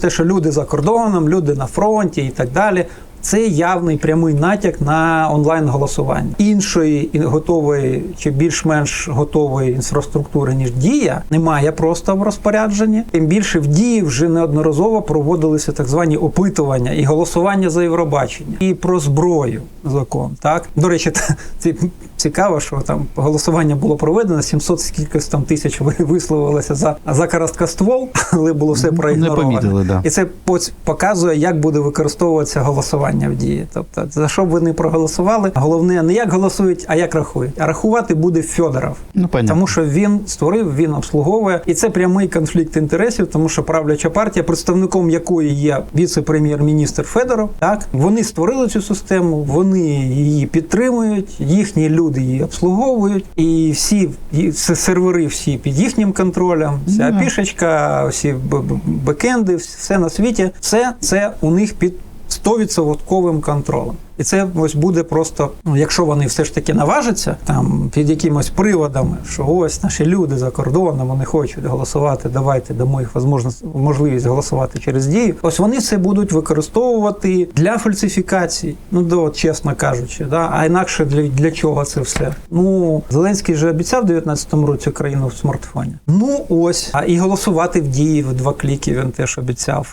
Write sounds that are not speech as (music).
Те, що люди за кордоном, люди на фронті і так далі. Це явний прямий натяк на онлайн голосування. Іншої готової чи більш-менш готової інфраструктури ніж дія немає просто в розпорядженні. Тим більше в дії вже неодноразово проводилися так звані опитування і голосування за Євробачення і про зброю закон. Так до речі, (laughs) це цікаво, що там голосування було проведено 700 скільки там тисяч ви- висловилося за за короткоствол, але було все Не проігноровано. помітили, да. І це показує, як буде використовуватися голосування в дії. Тобто, за що б ви не проголосували, головне не як голосують, а як рахують. А рахувати буде Федоров. Ну, понятно. Тому що він створив, він обслуговує, і це прямий конфлікт інтересів, тому що правляча партія, представником якої є віце-прем'єр-міністр Федоров, так вони створили цю систему, вони її підтримують, їхні люди її обслуговують, і всі сервери всі під їхнім контролем, вся пішечка, всі бекенди, все на світі, Це це у них під 100% контролем. І це ось буде просто, ну якщо вони все ж таки наважаться там під якимось приводами, що ось наші люди за кордоном, вони хочуть голосувати. Давайте дамо їх возможність- можливість голосувати через дію. Ось вони це будуть використовувати для фальсифікацій. Ну до чесно кажучи, да а інакше для, для чого це все? Ну Зеленський же обіцяв в 19-му році країну в смартфоні. Ну ось, а і голосувати в дії в два кліки він теж обіцяв.